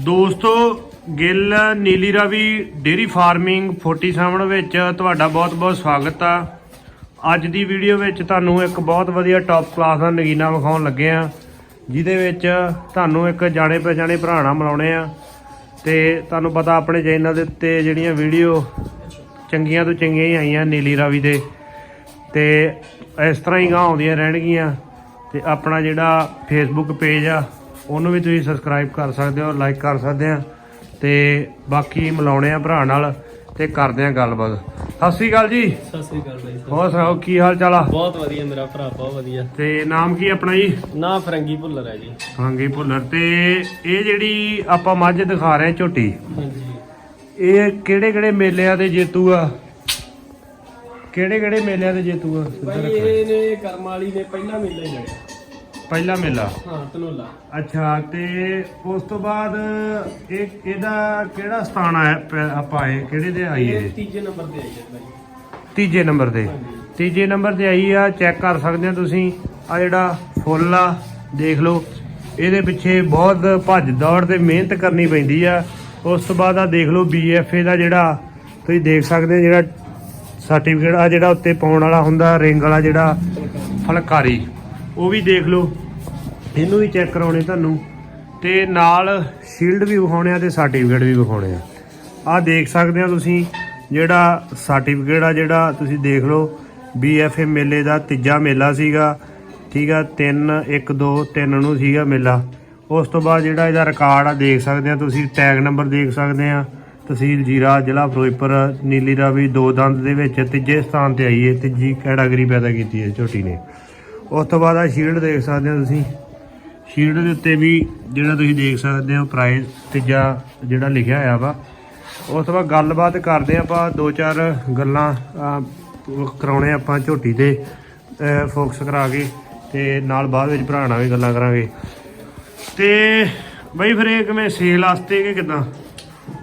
ਦੋਸਤੋ, Gill, Nili Ravi dairy farming 47 ਵਿੱਚ ਤੁਹਾਡਾ ਬਹੁਤ-ਬਹੁਤ ਸਵਾਗਤ ਆ। ਅੱਜ ਦੀ ਵੀਡੀਓ ਵਿੱਚ ਤੁਹਾਨੂੰ ਇੱਕ ਬਹੁਤ ਵਧੀਆ ਟੌਪ ਕਲਾਸ ਦਾ ਨਗੀਨਾ ਵਿਖਾਉਣ ਲੱਗੇ ਆ, ਜਿਹਦੇ ਵਿੱਚ ਤੁਹਾਨੂੰ ਇੱਕ ਜਾਣੇ ਪਛਾਣੇ ਭਰਾਣਾ ਮਿਲਾਉਣੇ ਆ। ਤੇ ਤੁਹਾਨੂੰ ਪਤਾ ਆਪਣੇ ਚੈਨਲ ਦੇ ਉੱਤੇ ਜਿਹੜੀਆਂ ਵੀਡੀਓ ਚੰਗੀਆਂ ਤੋਂ ਚੰਗੀਆਂ ਹੀ ਆਈਆਂ ਨੀਲੀ ਰਾਵੀ ਦੇ। ਤੇ ਇਸ ਤਰ੍ਹਾਂ ਹੀ ਗਾਂ ਆਉਂਦੀਆਂ ਰਹਿਣਗੀਆਂ। ਤੇ ਆਪਣਾ ਜਿਹੜਾ ਫੇਸਬੁੱਕ ਪੇਜ ਆ ਉਹਨੂੰ ਵੀ ਤੁਸੀਂ ਸਬਸਕ੍ਰਾਈਬ ਕਰ ਸਕਦੇ ਹੋ ਲਾਈਕ ਕਰ ਸਕਦੇ ਆ ਤੇ ਬਾਕੀ ਮਿਲਾਉਣੇ ਆ ਭਰਾ ਨਾਲ ਤੇ ਕਰਦੇ ਆ ਗੱਲਬਾਤ। ਸਤਿ ਸ਼੍ਰੀ ਅਕਾਲ ਜੀ। ਸਤਿ ਸ੍ਰੀ ਅਕਾਲ ਬਾਈ ਸਾਹਿਬ। ਹੋਰ ਸੁਣਾਓ ਕੀ ਹਾਲ ਚਾਲ ਆ? ਬਹੁਤ ਵਧੀਆ ਮੇਰਾ ਭਰਾ ਬਹੁਤ ਵਧੀਆ। ਤੇ ਨਾਮ ਕੀ ਆਪਣਾ ਜੀ? ਨਾ ਫਰੰਗੀ ਭੁੱਲਰ ਹੈ ਜੀ। ਹਾਂਗੀ ਭੁੱਲਰ। ਤੇ ਇਹ ਜਿਹੜੀ ਆਪਾਂ ਮੱਝ ਦਿਖਾ ਰਹੇ ਝੋਟੀ ਹਾਂਜੀ। ਇਹ ਕਿਹੜੇ ਕਿਹੜੇ ਮੇਲਿਆਂ ਦੇ ਜੇਤੂ ਆ? ਕਿਹੜੇ ਕਿਹੜੇ ਮੇਲਿਆਂ ਦੇ ਜੇਤੂ ਆ? ਬਾਈ। ਇਹ ਨੇ ਕਰਮ ਵਾਲੀ ਨੇ ਪਹਿਲਾ ਮੇਲਾ ਹੀ ਲੜਿਆ ਪਹਿਲਾ ਮੇਲਾ? ਹਾਂ ਧਨੋਲਾ ਅੱਛਾ ਤੇ ਉਸ ਤੋਂ ਬਾਅਦ ਇਹ ਇਹਦਾ ਕਿਹੜਾ ਸਥਾਨ ਆਇਆ ਪ- ਆਪਾਂ ਆਏ? ਕਿਹੜੇ ਦੇ ਆਈ ਇਹ ਤੀਜੇ ਨੰਬਰ ਤੇ ਆਈ ਹੈ ਬਾਈ ਤੀਜੇ ਨੰਬਰ ਤੇ ਤੀਜੇ ਨੰਬਰ ਤੇ ਆਈ ਆ ਚੈੱਕ ਕਰ ਸਕਦੇ ਆ ਤੁਸੀਂ। ਆ ਜਿਹੜਾ ਫੁੱਲ ਆ ਦੇਖ ਲਓ। ਇਹਦੇ ਪਿੱਛੇ ਬਹੁਤ ਭੱਜ ਦੌੜ ਤੇ ਮਿਹਨਤ ਕਰਨੀ ਪੈਂਦੀ ਆ। ਉਸ ਤੋਂ ਬਾਅਦ ਆ ਦੇਖ ਲਓ ਬੀਐਫਏ ਦਾ ਜਿਹੜਾ ਤੁਸੀਂ ਦੇਖ ਸਕਦੇ ਆ ਜਿਹੜਾ ਸਰਟੀਫਿਕੇਟ ਆ ਜਿਹੜਾ ਉੱਤੇ ਪਾਉਣ ਵਾਲਾ ਹੁੰਦਾ ਰਿੰਗ ਵਾਲਾ ਜਿਹੜਾ ਫਲਕਾਰੀ। ਉਹ ਵੀ ਦੇਖ ਲਓ। ਇਹਨੂੰ ਵੀ ਚੈੱਕ ਕਰਾਉਣੇ ਤੁਹਾਨੂੰ। ਤੇ ਨਾਲ ਸ਼ੀਲਡ ਵੀ ਵਿਖਾਉਣੇ ਆ ਤੇ ਸਰਟੀਫਿਕੇਟ ਵੀ ਵਿਖਾਉਣੇ ਆ। ਆ ਦੇਖ ਸਕਦੇ ਆ ਤੁਸੀਂ, ਜਿਹੜਾ ਸਰਟੀਫਿਕੇਟ ਆ, ਜਿਹੜਾ ਤੁਸੀਂ ਦੇਖ ਲਓ BFA ਮੇਲੇ ਦਾ ਤੀਜਾ ਮੇਲਾ ਸੀਗਾ। ਠੀਕ ਆ 3 1 2 3 ਨੂੰ ਸੀਗਾ ਮੇਲਾ। ਉਸ ਤੋਂ ਬਾਅਦ ਜਿਹੜਾ ਇਹਦਾ ਰਿਕਾਰਡ ਆ, ਦੇਖ ਸਕਦੇ ਆ ਤੁਸੀਂ ਟੈਗ ਨੰਬਰ ਦੇਖ ਸਕਦੇ ਆ। ਤਹਿਸੀਲ ਜੀਰਾ, ਜ਼ਿਲ੍ਹਾ ਫਿਰੋਜ਼ਪੁਰ, ਨੀਲੀ ਰਾਵੀ, ਦੋ ਦੰਦ ਦੇ ਵਿੱਚ, ਤੀਜੇ ਸਥਾਨ ਤੇ ਆਈ ਹੈ ਤੀਜੀ ਕੈਟਾਗਰੀ ਪੈਦਾ ਕੀਤੀ ਹੈ ਝੋਟੀ ਨੇ। ਉਸ ਤੋਂ ਬਾਅਦ ਆ ਸ਼ੀਲਡ ਦੇਖ ਸਕਦੇ ਹੋ ਤੁਸੀਂ। ਸ਼ੀਲਡ ਦੇ ਉੱਤੇ ਵੀ ਜਿਹੜਾ ਤੁਸੀਂ ਦੇਖ ਸਕਦੇ ਹੋ ਪ੍ਰਾਈਸ ਤੀਜਾ ਜਿਹੜਾ ਲਿਖਿਆ ਹੋਇਆ ਵਾ। ਉਸ ਤੋਂ ਬਾਅਦ ਗੱਲਬਾਤ ਕਰਦੇ ਆਪਾਂ ਦੋ ਚਾਰ ਗੱਲਾਂ ਕਰਾਉਣੇ ਆਪਾਂ ਝੋਟੀ ਤੇ ਫੋਕਸ ਕਰਾ ਕੇ ਤੇ ਨਾਲ ਬਾਅਦ ਵਿੱਚ ਭਰਾ ਨਾਲ ਵੀ ਗੱਲਾਂ ਕਰਾਂਗੇ। ਤੇ ਬਈ ਫਿਰ ਇਹ ਕਿਵੇਂ ਸੇਲ ਵਾਸਤੇ ਕਿ ਕਿਦਾਂ?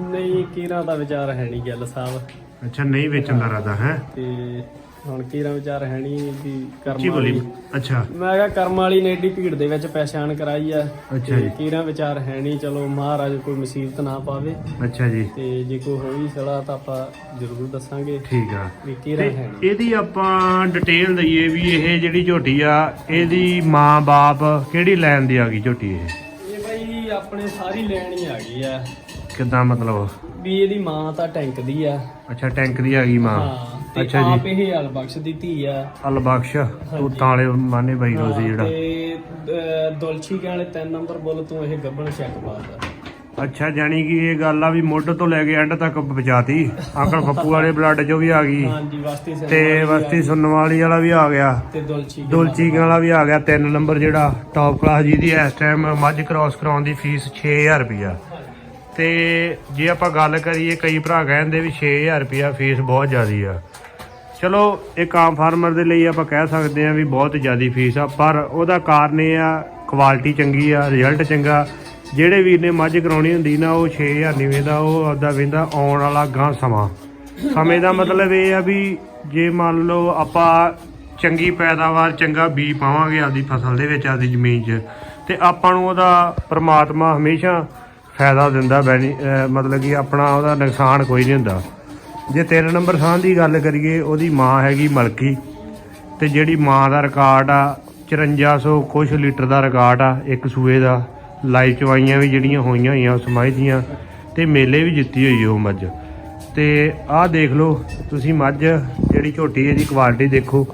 ਨਹੀਂ ਕੀਰਾ ਦਾ ਵਿਚਾਰ ਹੈ ਨਹੀਂ ਗੱਲ ਸਾਹਿਬ। ਅੱਛਾ ਨਹੀਂ ਵੇਚਣ ਦਾ ਇਰਾਦਾ ਹੈ? ਤੇ ਹੁਣ ਕੀਰਾ ਵਿਚਾਰ ਹੈ ਨਹੀਂ ਵੀ ਕਰਮ ਵਾਲੀ। ਅੱਛਾ। ਮੈਂ ਕਿਹਾ ਕਰਮ ਵਾਲੀ ਨੇ ਏਡੀ ਭੀੜ ਦੇ ਵਿੱਚ ਪਛਾਣ ਕਰਾਈ ਆ। ਅੱਛਾ ਜੀ। ਕੀਰਾ ਵਿਚਾਰ ਹੈ ਨਹੀਂ ਚਲੋ ਮਹਾਰਾਜ ਕੋਈ ਮੁਸੀਬਤ ਨਾ ਪਾਵੇ। ਅੱਛਾ ਜੀ। ਤੇ ਜੇ ਕੋਈ ਹੋਈ ਸਲਾਹ ਤਾਂ ਆਪਾਂ ਜ਼ਰੂਰ ਦੱਸਾਂਗੇ ਠੀਕ ਆ। ਵੀ ਕੀਰਾ ਹੈ ਨਹੀਂ ਇਹਦੀ ਆਪਾਂ ਡਿਟੇਲ ਦਈਏ ਵੀ ਇਹ ਜਿਹੜੀ ਝੋਟੀ ਆ ਇਹਦੀ ਮਾਂ-ਬਾਪ ਕਿਹੜੀ ਲੈਣ ਦੀ ਆ ਗਈ ਝੋਟੀ ਇਹ? ਇਹ ਬਾਈ ਆਪਣੇ ਸਾਰੀ ਲੈਣ ਹੀ ਆ ਗਈ ਆ। ਕਿਦਾਂ ਮਤਲਬ? ਵੀ ਇਹਦੀ ਮਾਂ ਤਾਂ ਟੈਂਕ ਦੀ ਆ। ਅੱਛਾ ਟੈਂਕ ਦੀ ਆ ਗਈ ਮਾਂ। ਹਾਂ। ਤੇ ਅੱਛਾ ਆਪ ਜੀ ਇਹ ਅਲਬਖਸ਼ ਦੀ ਧੀ ਆ। ਅਲਬਖਸ਼ ਤੂੰ ਤਾਲੇ ਮਾਨੇ ਬਾਈ ਰੋ ਸੀ ਜਿਹੜਾ। ਤੇ ਅਹ, ਦੁਲਛੀ ਕੇ ਵਾਲੇ 3 ਨੰਬਰ ਬੁੱਲ ਤੋਂ ਇਹ ਗੱਬਣ ਚੈੱਕ ਪਾਦਾ ਅੱਛਾ ਜਾਨੀ ਕਿ ਇਹ ਗੱਲ ਆ ਵੀ ਮੁੱਢ ਤੋਂ ਲੈ ਕੇ ਐਂਡ ਤੱਕ ਪਹੁੰਚਾਤੀ। ਅੰਕਲ ਫੱਪੂ ਵਾਲੇ ਬਲੱਡ ਚੋਂ ਵੀ ਆ ਗਈ। ਹਾਂਜੀ ਵਸਤੀ ਸਿੰਘ ਤੇ ਵਸਤੀ ਸੁਣਨ ਵਾਲੀ ਵਾਲਾ ਵੀ ਆ ਗਿਆ। ਤੇ ਦੁਲਛੀ ਕੇ ਦੁਲਚੀ ਵਾਲਾ। ਵੀ ਆ ਗਿਆ ਤਿੰਨ ਨੰਬਰ ਜਿਹੜਾ ਟੌਪ ਕਲਾਸ ਜਿਹਦੀ ਇਸ ਟਾਈਮ ਮੱਝ ਕ੍ਰਾਸ ਕਰਾਉਣ ਦੀ ਫੀਸ 6000 ਰੁਪਇਆ ਤੇ ਜੇ ਆਪਾਂ ਗੱਲ ਕਰੀਏ ਕਈ ਭਰਾ ਕਹਿੰਦੇ ਵੀ 6000 ਰੁਪਇਆ ਫੀਸ ਬਹੁਤ ਜ਼ਿਆਦੀ ਆ। ਚਲੋ ਇੱਕ ਆਮ ਫਾਰਮਰ ਦੇ ਲਈ ਆਪਾਂ ਕਹਿ ਸਕਦੇ ਆ ਵੀ ਬਹੁਤ ਜ਼ਿਆਦਾ ਫੀਸ ਆ, ਪਰ ਉਹਦਾ ਕਾਰਨ ਇਹ ਆ ਕੁਆਲਿਟੀ ਚੰਗੀ ਆ ਰਿਜ਼ਲਟ ਚੰਗਾ। ਜਿਹੜੇ ਵੀਰ ਨੇ ਮੱਝ ਕਰਾਉਣੀ ਹੁੰਦੀ ਨਾ, ਉਹ 6000 ਨਹੀਂ ਵੇਂਦਾ ਉਹ ਆਪਦਾ ਵੇਂਦਾ ਆਉਣ ਵਾਲਾ ਗਾਂ ਸਮਾਂ। ਸਮੇਂ ਦਾ ਮਤਲਬ ਇਹ ਆ ਵੀ ਜੇ ਮੰਨ ਲਓ ਆਪਾਂ ਚੰਗੀ ਪੈਦਾਵਾਰ, ਚੰਗਾ ਬੀ ਪਾਵਾਂਗੇ ਆਪਦੀ ਫਸਲ ਦੇ ਵਿੱਚ, ਆਪਦੀ ਜ਼ਮੀਨ 'ਚ, ਤੇ ਆਪਾਂ ਨੂੰ ਉਹਦਾ ਪ੍ਰਮਾਤਮਾ ਹਮੇਸ਼ਾ ਫਾਇਦਾ ਦਿੰਦਾ, ਬੈਨੀ ਮਤਲਬ ਕਿ ਆਪਣਾ ਉਹਦਾ ਨੁਕਸਾਨ ਕੋਈ ਨਹੀਂ ਹੁੰਦਾ। ਜੇ ਤਿੰਨ ਨੰਬਰ ਥਾਂ ਦੀ ਗੱਲ ਕਰੀਏ, ਉਹਦੀ ਮਾਂ ਹੈਗੀ ਮਲਕੀ। ਤੇ ਜਿਹੜੀ ਮਾਂ ਦਾ ਰਿਕਾਰਡ ਆ 5400 ਕੁਛ ਲੀਟਰ ਦਾ ਰਿਕਾਰਡ ਆ, ਇੱਕ ਸੂਏ ਦਾ। ਲਾਈਵ ਚਵਾਈਆਂ ਵੀ ਜਿਹੜੀਆਂ ਹੋਈਆਂ ਹੋਈਆਂ, ਉਸ ਮਾਈ ਦੀਆਂ। ਤੇ ਮੇਲੇ ਵੀ ਜਿੱਤੀ ਹੋਈ ਉਹ ਮੱਝ। ਤੇ ਆਹ ਦੇਖ ਲਓ, ਤੁਸੀਂ ਮੱਝ ਜਿਹੜੀ ਝੋਟੀ ਇਹਦੀ ਕੁਆਲਿਟੀ ਦੇਖੋ।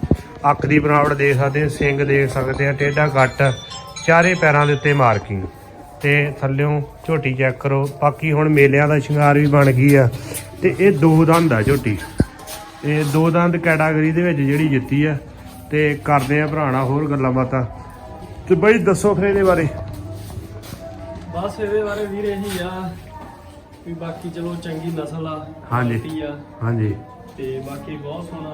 ਅੱਖ ਦੀ ਬਣਾਵਟ ਦੇਖ ਸਕਦੇ ਹੋ, ਸਿੰਗ ਦੇਖ ਸਕਦੇ ਆ ਟੇਢਾ ਕੱਟ ਚਾਰੇ ਪੈਰਾਂ ਦੇ ਉੱਤੇ ਮਾਰਕਿੰਗ ਤੇ ਥੱਲਿਓਂ ਝੋਟੀ ਚੈੱਕ ਕਰੋ। ਬਾਕੀ ਹੁਣ ਮੇਲਿਆਂ ਦਾ ਸ਼ਿੰਗਾਰ ਵੀ ਬਣ ਗਈ ਆ। ਤੇ ਇਹ ਦੋ ਦੰਦ ਆ ਝੋਟੀ। ਇਹ ਦੋ ਦੰਦ ਕੈਟਾਗਰੀ ਦੇ ਵਿੱਚ ਜਿਹੜੀ ਜਿੱਤੀ ਆ ਤੇ ਕਰਦੇ ਆ ਭਰਾਣਾ ਹੋਰ ਗੱਲਾਂ ਬਾਤਾਂ। ਤੇ ਬਈ ਦੱਸੋ ਫਿਰ ਇਹਦੇ ਬਾਰੇ। ਬਸ ਇਹਦੇ ਬਾਰੇ ਵੀਰ ਇਹੀ ਆ ਵੀ ਬਾਕੀ ਚਲੋ ਚੰਗੀ ਨਸਲ ਆ ਹਾਂਜੀ। ਹਾਂਜੀ। ਤੇ ਬਾਕੀ ਬਹੁਤ ਸੋਹਣਾ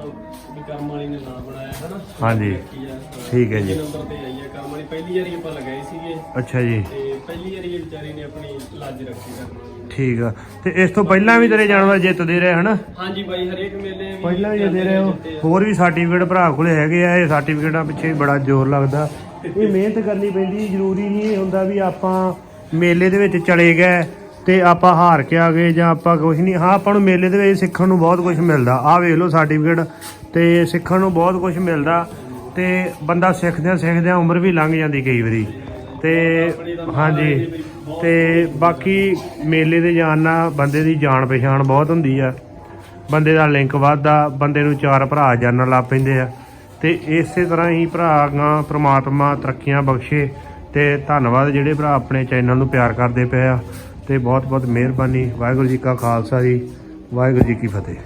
ਵੀ ਕਰਮ ਵਾਲੀ ਨੇ ਨਾਮ ਬਣਾਇਆ ਹੈ ਨਾ ਹਾਂਜੀ। ਬਾਕੀ ਆ, ਹਾਂ, ਠੀਕ ਹੈ ਜੀ। ਤੀਜੇ ਨੰਬਰ ਤੇ ਆਈ ਆ ਕਰਮ ਵਾਲੀ ਪਹਿਲੀ ਵਾਰੀ ਆਪਾਂ ਲਗਾਏ ਸੀਗੇ ਅੱਛਾ ਜੀ ਤੇ ਪਹਿਲੀ ਵਾਰੀ ਇਹ ਵਿਚਾਰੀ ਨੇ ਆਪਣੀ ਲੱਜ ਰੱਖੀ ਕਰਮ ਵਾਲੀ ਨੇ। ਠੀਕ ਆ ਤੇ ਇਸ ਤੋਂ ਪਹਿਲਾਂ ਵੀ ਤੇਰੇ ਜਾਨਵਰ ਜਿੱਤਦੇ ਰਹੇ ਹਨਾ ਹਾਂਜੀ ਬਾਈ ਹਰੇਕ ਮੇਲੇ ਵੀ ਪਹਿਲਾਂ ਵੀ ਜਿੱਤਦੇ ਰਹੇ ਹੋ ਜਿੱਤੇ ਆ। ਹੋਰ ਵੀ ਸਰਟੀਫਿਕੇਟ ਭਰਾ ਕੋਲੇ ਹੈਗੇ ਆ ਇਹ ਸਰਟੀਫਿਕੇਟਾਂ ਪਿੱਛੇ ਬੜਾ ਜ਼ੋਰ ਲੱਗਦਾ ਇਹ ਮਿਹਨਤ ਕਰਨੀ ਪੈਂਦੀ ਜ਼ਰੂਰੀ ਨਹੀਂ ਹੁੰਦਾ ਵੀ ਆਪਾਂ ਮੇਲੇ ਦੇ ਵਿੱਚ ਚਲੇ ਗਏ ਤੇ ਆਪਾਂ ਹਾਰ ਕੇ ਆ ਗਏ ਜਾਂ ਆਪਾਂ ਕੁਝ ਨਹੀਂ। ਹਾਂ, ਆਪਾਂ ਨੂੰ ਮੇਲੇ ਦੇ ਵਿੱਚ ਸਿੱਖਣ ਨੂੰ ਬਹੁਤ ਕੁਝ ਮਿਲਦਾ। ਆਹ ਵੇਖ ਲਓ ਸਰਟੀਫਿਕੇਟ ਤੇ ਸਿੱਖਣ ਨੂੰ ਬਹੁਤ ਕੁਝ ਮਿਲਦਾ ਤੇ ਬੰਦਾ ਸਿੱਖਦਿਆਂ ਸਿੱਖਦਿਆਂ ਉਮਰ ਵੀ ਲੰਘ ਜਾਂਦੀ ਕਈ ਵਾਰੀ। ਤੇ ਹਾਂਜੀ, ਤੇ ਬਾਕੀ ਮੇਲੇ ਦੇ ਜਾਣ ਨਾਲ ਬੰਦੇ ਦੀ ਜਾਣ ਪਛਾਣ ਬਹੁਤ ਹੁੰਦੀ ਆ। ਬੰਦੇ ਦਾ ਲਿੰਕ ਵੱਧਦਾ, ਬੰਦੇ ਨੂੰ ਚਾਰ ਭਰਾ ਜਾਣਨ ਲੱਗ ਪੈਂਦੇ ਆ। ਤੇ ਇਸੇ ਤਰ੍ਹਾਂ ਹੀ ਭਰਾਵਾਂ, ਪ੍ਰਮਾਤਮਾ ਤਰੱਕੀਆਂ ਬਖਸ਼ੇ ਤੇ ਧੰਨਵਾਦ ਜਿਹੜੇ ਭਰਾ ਆਪਣੇ ਚੈਨਲ ਨੂੰ ਪਿਆਰ ਕਰਦੇ ਪਏ ਆ। ਤੇ ਬਹੁਤ ਬਹੁਤ ਮਿਹਰਬਾਨੀ। ਵਾਹਿਗੁਰੂ ਜੀ ਕਾ ਖਾਲਸਾ ਜੀ ਵਾਹਿਗੁਰੂ ਜੀ ਕੀ ਫਤਿਹ।